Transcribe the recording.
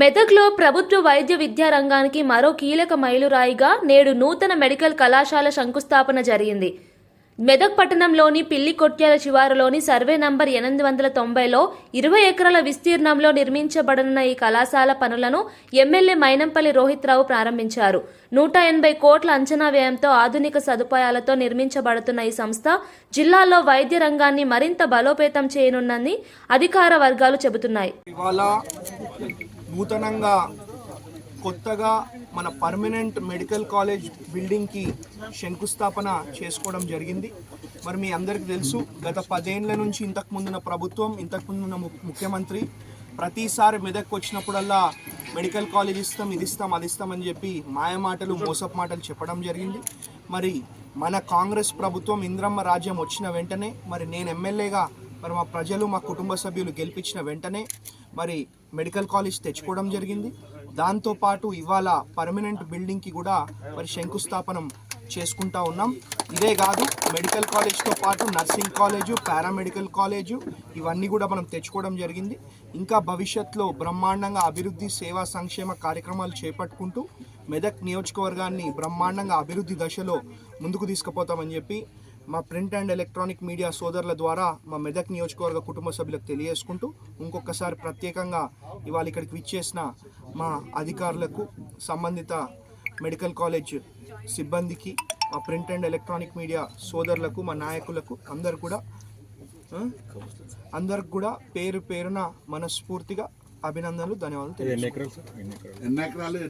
మెదక్లో ప్రభుత్వ వైద్య విద్యా రంగానికి మరో కీలక మైలురాయిగా నేడు నూతన మెడికల్ కళాశాల శంకుస్థాపన జరిగింది. మెదక్ పట్టణంలోని పిల్లి కొట్యాల శివారులోని సర్వే నంబర్ ఎనిమిది వందల తొంభైలో ఇరవై ఎకరాల విస్తీర్ణంలో నిర్మించబడనున్న ఈ కళాశాల పనులను ఎమ్మెల్యే మైనంపల్లి రోహిత్ రావు ప్రారంభించారు. నూట ఎనభై కోట్ల అంచనా వ్యయంతో ఆధునిక సదుపాయాలతో నిర్మించబడుతున్న ఈ సంస్థ జిల్లాలో వైద్య రంగాన్ని మరింత బలోపేతం చేయనుందని అధికార వర్గాలు చెబుతున్నాయి. నూతనంగా కొత్తగా మన పర్మనెంట్ మెడికల్ కాలేజ్ బిల్డింగ్కి శంకుస్థాపన చేసుకోవడం జరిగింది. మరి మీ అందరికీ తెలుసు గత పదేళ్ళ నుంచి ఇంతకుముందున్న ప్రభుత్వం ఇంతకు ముందున్న ము- ముఖ్యమంత్రి ప్రతిసారి మెదక్కి వచ్చినప్పుడల్లా మెడికల్ కాలేజ్ ఇస్తాం ఇది ఇస్తాం అది ఇస్తాం అని చెప్పి మాయమాటలు మోసపు మాటలు చెప్పడం జరిగింది. మరి మన కాంగ్రెస్ ప్రభుత్వం ఇంద్రమ్మ రాజ్యం వచ్చిన వెంటనే మరి నేను ఎమ్మెల్యేగా మరి మా ప్రజలు మా కుటుంబ సభ్యులు గెలిపించిన వెంటనే మరి మెడికల్ కాలేజ్ తెచ్చుకోవడం జరిగింది. దాంతోపాటు ఇవాళ పర్మనెంట్ బిల్డింగ్కి కూడా మరి శంకుస్థాపనం చేసుకుంటా ఉన్నాం. ఇదే కాదు మెడికల్ కాలేజ్తో పాటు నర్సింగ్ కాలేజు పారామెడికల్ కాలేజు ఇవన్నీ కూడా మనం తెచ్చుకోవడం జరిగింది. ఇంకా భవిష్యత్తులో బ్రహ్మాండంగా అభివృద్ధి సేవా సంక్షేమ కార్యక్రమాలు చేపట్టుకుంటూ మెదక్ నియోజకవర్గాన్ని బ్రహ్మాండంగా అభివృద్ధి దశలో ముందుకు తీసుకుపోతామని చెప్పి మా ప్రింట్ అండ్ ఎలక్ట్రానిక్ మీడియా సోదరుల ద్వారా మా మెదక్ నియోజకవర్గ కుటుంబ సభ్యులకు తెలియజేసుకుంటూ ఇంకొకసారి ప్రత్యేకంగా ఇవాళ ఇక్కడికి విచ్చేసిన మా అధికారులకు సంబంధిత మెడికల్ కాలేజ్ సిబ్బందికి మా ప్రింట్ అండ్ ఎలక్ట్రానిక్ మీడియా సోదరులకు మా నాయకులకు అందరు కూడా అందరికి కూడా పేరు పేరున మనస్ఫూర్తిగా అభినందనలు ధన్యవాదాలు